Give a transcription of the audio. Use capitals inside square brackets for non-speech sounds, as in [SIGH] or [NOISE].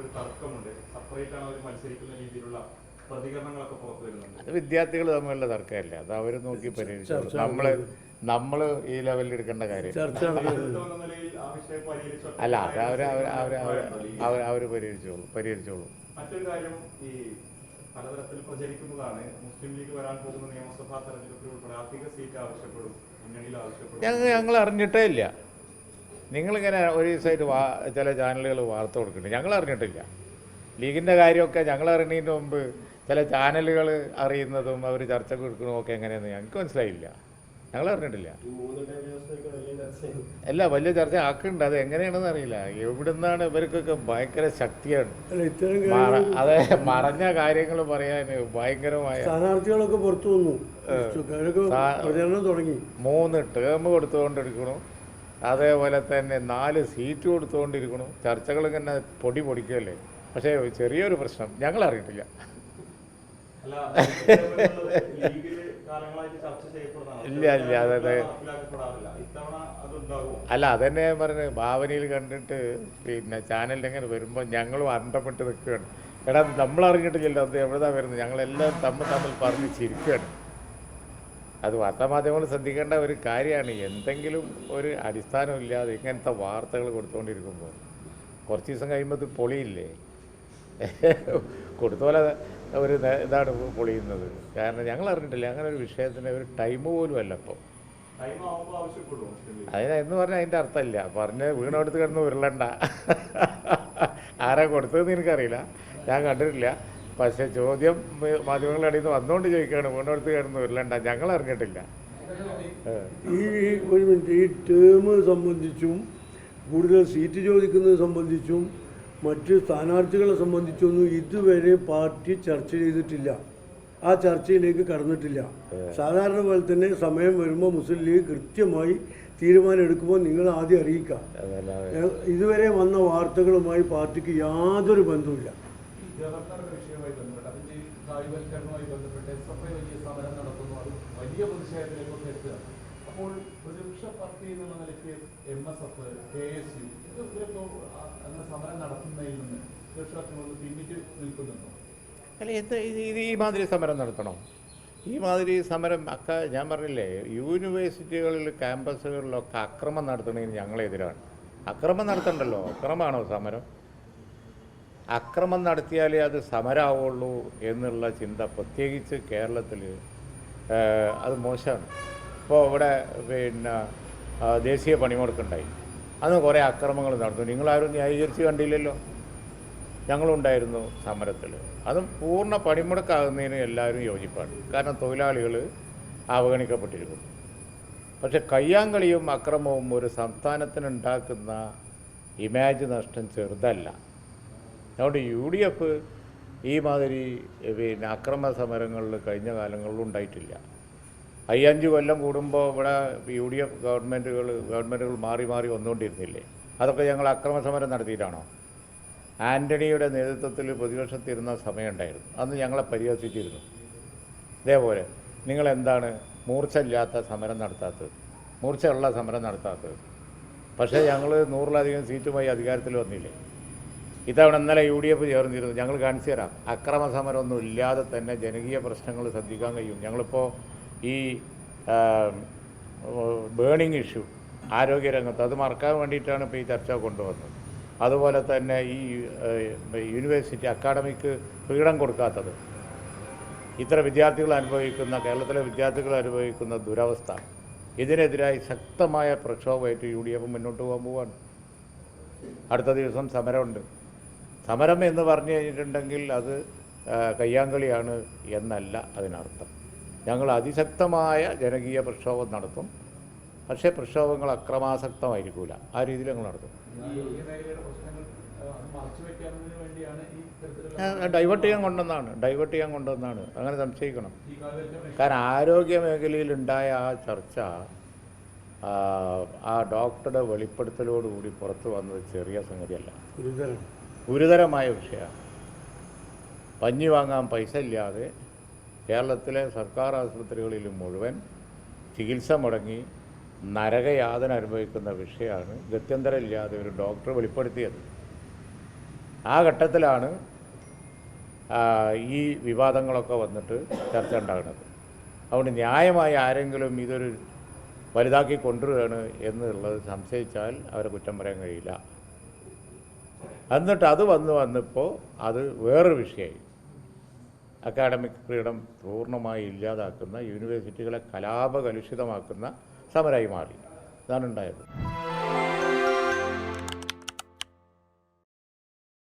ഒരു തർക്കമുണ്ട്. സെപ്പറേറ്റ് ആണ് അവർ മത്സരിക്കുന്ന രീതിയിലുള്ള പ്രതികരണങ്ങളൊക്കെ പുറത്തു വരുന്നുണ്ട് അത് വിദ്യാർത്ഥികൾ തമ്മിലുള്ള തർക്കമല്ല? അത് അവർ നോക്കി പരിഹരിച്ചു നമ്മൾ നമ്മൾ ഈ ലെവലിൽ എടുക്കേണ്ട കാര്യം. അല്ല അത് അവർ അവർ അവർ അവർ അവർ പരിഹരിച്ചോളൂ പരിഹരിച്ചോളും. മറ്റൊരു കാര്യം ഈ പലതരത്തിൽ പ്രചരിക്കുന്നതാണ്. മുസ്ലിം ലീഗ് വരാൻ പോകുന്ന നിയമസഭാ തെരഞ്ഞെടുപ്പിൽ ഉൾപ്പെടെ അധിക സീറ്റ് ആവശ്യപ്പെടും മുന്നണിയിൽ ആവശ്യപ്പെടും. ഞങ്ങൾ അറിഞ്ഞിട്ടേ ഇല്ല. നിങ്ങളിങ്ങനെ ഒരു ദിവസമായിട്ട് വാ ചില ചാനലുകൾ വാർത്ത കൊടുക്കുന്നുണ്ട്. ഞങ്ങൾ അറിഞ്ഞിട്ടില്ല. ലീഗിന്റെ കാര്യമൊക്കെ ഞങ്ങൾ അറിയുന്നതിന് മുമ്പ് ചില ചാനലുകൾ അറിയുന്നതും അവർ ചർച്ച കൊടുക്കുന്നതും ഒക്കെ എങ്ങനെയെന്ന് ഞങ്ങൾക്ക് മനസ്സിലായില്ല. ഞങ്ങൾ അറിഞ്ഞിട്ടില്ല. അല്ല വലിയ ചർച്ച ആക്കുന്നുണ്ട്. അത് എങ്ങനെയാണെന്ന് അറിയില്ല. എവിടുന്നാണ് ഇവർക്കൊക്കെ ഭയങ്കര ശക്തിയാണ്. അതെ മറഞ്ഞ കാര്യങ്ങൾ പറയാൻ ഭയങ്കരമായ സ്ഥാനാർത്ഥികളൊക്കെ പുറത്തു വന്നു. തുടങ്ങി. മൂന്ന് ടേം കൊടുത്തുകൊണ്ടിരിക്കണു അതേപോലെ തന്നെ നാല് സീറ്റ് കൊടുത്തുകൊണ്ടിരിക്കണു ചർച്ചകൾ ഇങ്ങനെ പൊടി പൊടിക്കുകയല്ലേ പക്ഷേ ചെറിയൊരു പ്രശ്നം ഞങ്ങൾ അറിയിട്ടില്ല [LAUGHS] ഇല്ല, ഇല്ല, അതെ, അല്ല അതന്നെ ഞാൻ പറഞ്ഞത് ഭാവനയിൽ കണ്ടിട്ട് പിന്നെ ചാനലിൽ ഇങ്ങനെ വരുമ്പോൾ ഞങ്ങളും അണ്ടപ്പെട്ട് നിൽക്കുകയാണ്. എടാ നമ്മൾ അറിഞ്ഞിട്ടില്ലല്ലോ അത് എവിടെ വരുന്നത്? ഞങ്ങളെല്ലാം തമ്മിൽ തമ്മിൽ പറഞ്ഞ് ചിരിക്കുകയാണ്. അത് വാർത്താമാധ്യമങ്ങൾ ശ്രദ്ധിക്കേണ്ട ഒരു കാര്യമാണ്. എന്തെങ്കിലും ഒരു അടിസ്ഥാനമില്ലാതെ ഇങ്ങനത്തെ വാർത്തകൾ കൊടുത്തുകൊണ്ടിരിക്കുമ്പോൾ കുറച്ച് ദിവസം കഴിയുമ്പോൾ ഇത് പൊളിയില്ലേ? കൊടുത്ത പോലെ ഒരു ഇതാണ് പൊളിയുന്നത്. കാരണം ഞങ്ങൾ അറിഞ്ഞിട്ടില്ല അങ്ങനെ ഒരു വിഷയത്തിന് ഒരു ടൈം പോലും അല്ല ഇപ്പോൾ അതിന് എന്ന് പറഞ്ഞാൽ അതിന്റെ അർത്ഥമില്ല. പറഞ്ഞ് വീണെടുത്ത് കിടന്ന് ഉരുളണ്ട. ആരാ കൊടുത്തതെന്ന് എനിക്കറിയില്ല. ഞാൻ കണ്ടിട്ടില്ല. പക്ഷേ ചോദ്യം മാധ്യമങ്ങളുടെ അടിയിൽ നിന്ന് വന്നുകൊണ്ട് ചോദിക്കുകയാണ്. വീണെടുത്ത് കയറുന്നു ഉരുളണ്ട ഞങ്ങൾ അറിഞ്ഞിട്ടില്ല ഈ ഈ ഒരു മിനിറ്റ് ഈ ടേം സംബന്ധിച്ചും കൂടുതൽ സീറ്റ് ചോദിക്കുന്നത് സംബന്ധിച്ചും മറ്റ് സ്ഥാനാർത്ഥികളെ സംബന്ധിച്ചൊന്നും ഇതുവരെ പാർട്ടി ചർച്ച ചെയ്തിട്ടില്ല. ആ ചർച്ചയിലേക്ക് കടന്നിട്ടില്ല. സാധാരണ പോലെ തന്നെ സമയം വരുമ്പോൾ മുസ്ലിം ലീഗ് കൃത്യമായി തീരുമാനം എടുക്കുമ്പോൾ നിങ്ങൾ ആദ്യം അറിയിക്കുക. ഇതുവരെ വന്ന വാർത്തകളുമായി പാർട്ടിക്ക് യാതൊരു ബന്ധവുമില്ല. ഗവർണറുടെ വിഷയവുമായി ബന്ധപ്പെട്ട് അതിന്റെ ഈ കായികവൽക്കരണവുമായി ബന്ധപ്പെട്ട് എസ് എഫ് ഐ വലിയ സമരം നടത്തുന്നു അത് വലിയ പ്രതിഷേധത്തിലേക്കൊക്കെ എത്തുകയാണ് അപ്പോൾ പ്രതിപക്ഷ പാർട്ടി എന്നുള്ള നിലയ്ക്ക് M S F K S U ഇതൊക്കെ അങ്ങനെ സമരം നടത്തുന്നതിൽ നിന്ന് പ്രതിപക്ഷ പിന്നിട്ട് നിൽക്കുന്നുണ്ടോ? അല്ല എന്ത് ഇത് ഈ മാതിരി സമരം നടത്തണം? ഈ മാതിരി സമരം അക്ക ഞാൻ പറഞ്ഞില്ലേ യൂണിവേഴ്സിറ്റികളിൽ ക്യാമ്പസുകളിലൊക്കെ അക്രമം നടത്തണമെങ്കിൽ ഞങ്ങളെതിരാണ്. അക്രമം നടത്തണ്ടല്ലോ അക്രമമാണോ സമരം? അക്രമം നടത്തിയാലേ അത് സമരാവുള്ളൂ എന്നുള്ള ചിന്ത പ്രത്യേകിച്ച് കേരളത്തിൽ അത് മോശമാണ്. ഇപ്പോൾ ഇവിടെ പിന്നെ ദേശീയ പണിമുടക്കുണ്ടായി. അന്ന് കുറേ അക്രമങ്ങൾ നടന്നു. നിങ്ങളാരും ന്യായീകരിച്ച് കണ്ടില്ലല്ലോ? ഞങ്ങളുണ്ടായിരുന്നു സമരത്തിൽ. അതും പൂർണ പണിമുടക്കാകുന്നതിന് എല്ലാവരും യോജിപ്പാണ്. കാരണം തൊഴിലാളികൾ അവഗണിക്കപ്പെട്ടിരിക്കുന്നു. പക്ഷെ കയ്യാങ്കളിയും അക്രമവും ഒരു സംസ്ഥാനത്തിനുണ്ടാക്കുന്ന ഇമേജ് നഷ്ടം ചെറുതല്ല. അതുകൊണ്ട് യു ഡി എഫ് ഈ മാതിരി പിന്നെ അക്രമ സമരങ്ങളിൽ കഴിഞ്ഞ കാലങ്ങളിൽ ഉണ്ടായിട്ടില്ല. അയ്യഞ്ച് കൊല്ലം കൂടുമ്പോൾ ഇവിടെ യു ഡി എഫ് ഗവൺമെന്റുകൾ ഗവൺമെന്റുകൾ മാറി മാറി വന്നുകൊണ്ടിരുന്നില്ലേ? അതൊക്കെ ഞങ്ങൾ അക്രമ സമരം നടത്തിയിട്ടാണോ ആന്റണിയുടെ നേതൃത്വത്തിൽ പ്രതിപക്ഷത്തിരുന്ന സമയമുണ്ടായിരുന്നു. അന്ന് ഞങ്ങളെ പരിഹസിച്ചിരുന്നു. ഇതേപോലെ നിങ്ങളെന്താണ് മൂർച്ചയില്ലാത്ത സമരം നടത്താത്തത്? മൂർച്ചയുള്ള സമരം നടത്താത്തത്? പക്ഷേ ഞങ്ങൾ നൂറിലധികം സീറ്റുമായി അധികാരത്തിൽ വന്നില്ലേ? ഇത്തവണ ഇന്നലെ യു ഡി എഫ് ചേർന്നിരുന്നു. ഞങ്ങൾ കാണിച്ചു തരാം. അക്രമ സമരമൊന്നും ഇല്ലാതെ തന്നെ ജനകീയ പ്രശ്നങ്ങൾ ശ്രദ്ധിക്കാൻ കഴിയും. ഞങ്ങളിപ്പോൾ ഈ ബേണിംഗ് ഇഷ്യൂ ആരോഗ്യരംഗത്ത് അത് മറക്കാൻ വേണ്ടിയിട്ടാണ് ഇപ്പോൾ ഈ ചർച്ച കൊണ്ടുവന്നത്. അതുപോലെ തന്നെ ഈ യൂണിവേഴ്സിറ്റി അക്കാഡമിക്ക് ഫ്രീഡം കൊടുക്കാത്തത്. ഇത്ര വിദ്യാർത്ഥികൾ അനുഭവിക്കുന്ന കേരളത്തിലെ വിദ്യാർത്ഥികൾ അനുഭവിക്കുന്ന ദുരവസ്ഥ. ഇതിനെതിരായി ശക്തമായ പ്രക്ഷോഭമായിട്ട് യു ഡി എഫ് മുന്നോട്ട് പോകാൻ പോവാണ്. അടുത്ത ദിവസം സമരമുണ്ട്. സമരം എന്ന് പറഞ്ഞു കഴിഞ്ഞിട്ടുണ്ടെങ്കിൽ അത് കയ്യാങ്കളിയാണ് എന്നല്ല അതിനർത്ഥം. ഞങ്ങൾ അതിശക്തമായ ജനകീയ പ്രക്ഷോഭം നടത്തും. പക്ഷേ പ്രക്ഷോഭങ്ങൾ അക്രമാസക്തമായിരിക്കില്ല ആ രീതിയിൽ ഞങ്ങൾ നടത്തും. ഡൈവേർട്ട് ചെയ്യാൻ കൊണ്ടുവന്നാണ് ഡൈവേർട്ട് ചെയ്യാൻ കൊണ്ടുവന്നാണ് അങ്ങനെ സംശയിക്കണം. കാരണം ആരോഗ്യ മേഖലയിലുണ്ടായ ആ ചർച്ച ആ ഡോക്ടറുടെ വെളിപ്പെടുത്തലോടുകൂടി പുറത്തു വന്നത് ചെറിയ സംഗതിയല്ല. ഗുരുതരം ഗുരുതരമായ വിഷയമാണ്. പഞ്ഞി വാങ്ങാൻ പൈസ ഇല്ലാതെ കേരളത്തിലെ സർക്കാർ ആശുപത്രികളിൽ മുഴുവൻ ചികിത്സ മുടങ്ങി നരകയാതന അനുഭവിക്കുന്ന വിഷയമാണ്. ഗത്യന്തരമില്ലാതെ ഒരു ഡോക്ടർ വെളിപ്പെടുത്തിയത്. ആ ഘട്ടത്തിലാണ് ഈ വിവാദങ്ങളൊക്കെ വന്നിട്ട് ചർച്ച ഉണ്ടാകുന്നത്. അതുകൊണ്ട് ന്യായമായി ആരെങ്കിലും ഇതൊരു വലുതാക്കി കൊണ്ടുവരികയാണ് എന്നുള്ളത് സംശയിച്ചാൽ അവരെ കുറ്റം പറയാൻ കഴിയില്ല. എന്നിട്ട് അത് വന്ന് വന്നപ്പോൾ അത് വേറൊരു വിഷയമായി അക്കാഡമിക് ഫ്രീഡം പൂർണമായി ഇല്ലാതാക്കുന്ന യൂണിവേഴ്സിറ്റികളെ കലാപകലുഷിതമാക്കുന്ന സമരമായി മാറി. ഇതാണ് ഉണ്ടായത്